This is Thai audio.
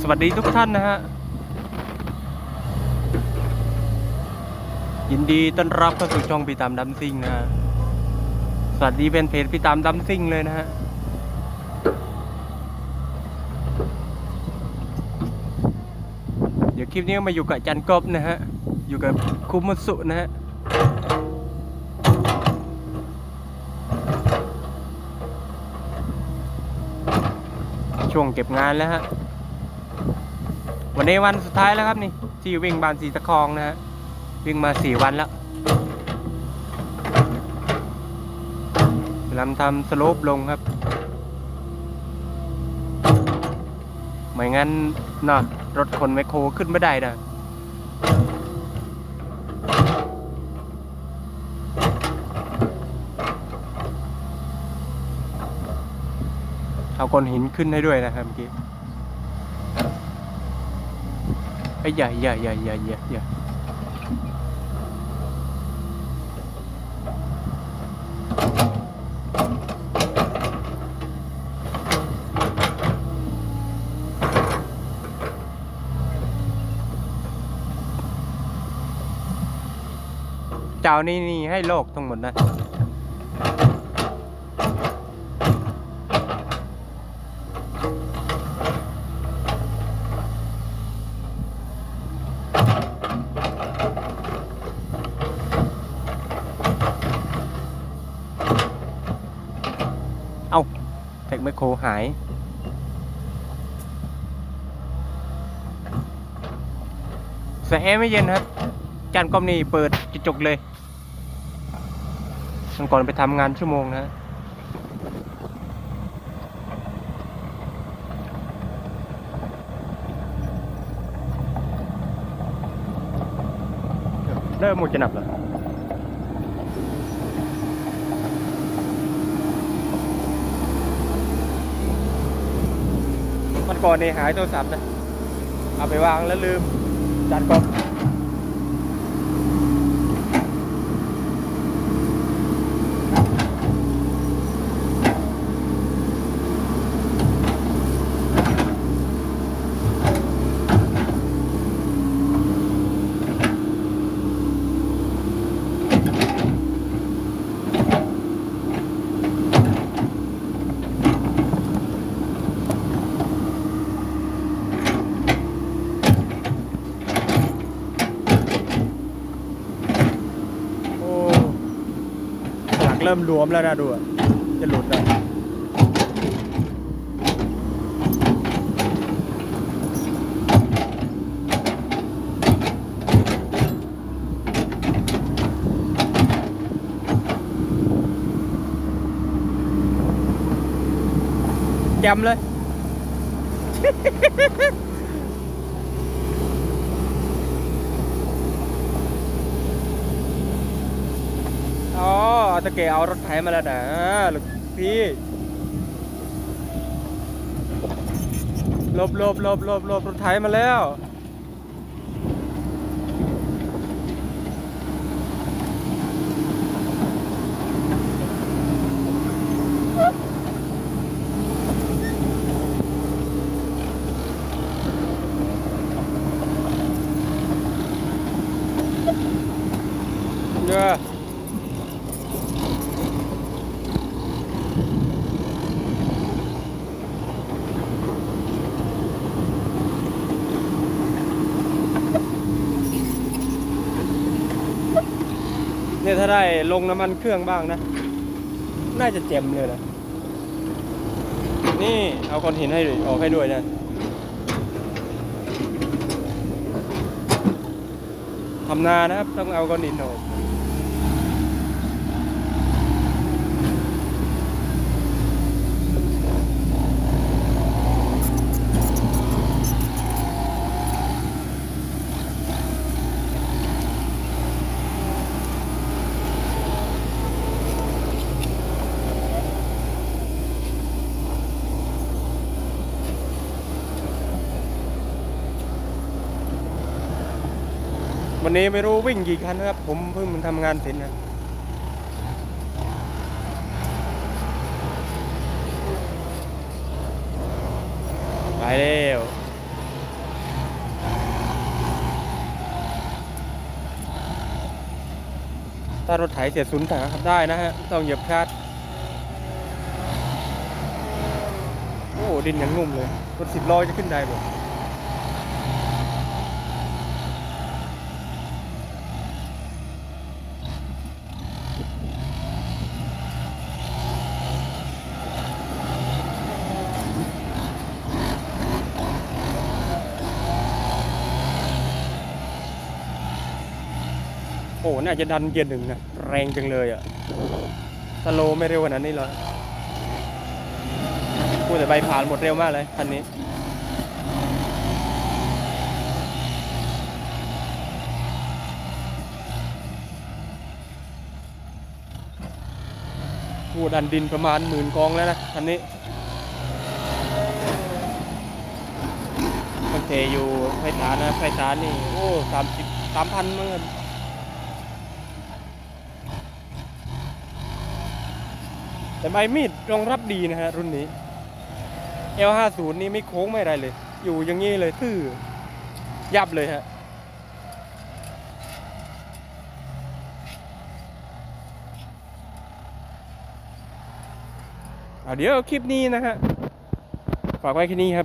สวัสดีทุกท่านนะฮะ ยินดีต้อนรับเข้าสู่ช่องพี่ตามดัมซิงนะฮะ สวัสดีเป็นเพจพี่ตามดัมซิงเลยนะฮะ เดี๋ยวคลิปนี้มาอยู่กับจันกบนะฮะ อยู่กับคุมุสุนะฮะช่วงเก็บงานแล้วฮะ วันนี้วันสุดท้ายแล้วครับนี่ ที่วิ่งบานสีตะคองนะฮะ วิ่งมาสี่วันแล้วกำทำสโลปลงครับ ไม่งั้นนะรถคนไมโครขึ้นไม่ได้นะเอาก้อนหินขึ้นให้ด้วยนะครับเมื่อกี้ไอ้ยใหญ่ใหญ่ใหญ่ใหญ่ใหญ่ใหญ่เจ้านี่นี่ให้โลกทั้งหมดนะ เอา เทคไมโครหาย แสงแอร์ไม่เย็นครับ จานกล้อมนี่เปิดกระจกเลยมันก่อนไปทำงานชั่วโมงนะเริ่มหมดจะหนับเหร อมันก่อนเนี่ยหายโทรศัพท์นะเอาไปวางแล้วลืมจัดก่องโอ้ หลังเริ่มรวมแล้วนะดูจะหลุดแล้วจำเลย อ๋อตะเกียเอารถไถมาแล้วนะลูกพี่ลบลบลบลบลบรถไถมาแล้วเนี่ย เนี่ยถ้าได้ลงน้ำมันเครื่องบ้างนะ น่าจะเจ็มเลยนะนี่เอาคอนหินให้ออกให้ด้วยนะทำนานะครับ ต้องเอาก้อนหินออก วันนี้ไม่รู้วิ่งกี่คันนะครับ ผมเพิ่งมันทำงานเสร็จนะไปเร็วถ้ารถไถเสียศูนย์ถังครับได้นะฮะ ต้องเหยียบคลัตโอ้ดินยังนุ่มเลย รถสิบล้อจะขึ้นได้บ่ อ้น่าจะดันเกียร์หนึ่งนะแรงจังเลยอะสโลไม่เร็วขนาดนี้เลยพูดแต่ใบผ่านหมดเร็วมากเลยคันนี้พูดดันดินประมาณหมื่นกองแล้วนะคันนี้มันเทอยู่ไฟฐานนะไฟฐานนี่ โอ้สามสิบสามพันเมั้ง แต่ใบมีดรองรับดีนะฮะรุ่นนี้ L50 นี่ไม่โค้งไม่อะไรเลย อยู่อย่างนี้เลยทื่อยับเลยฮะอะเดี๋ยวคลิปนี้นะฮะ ฝากไว้แค่นี้ครับ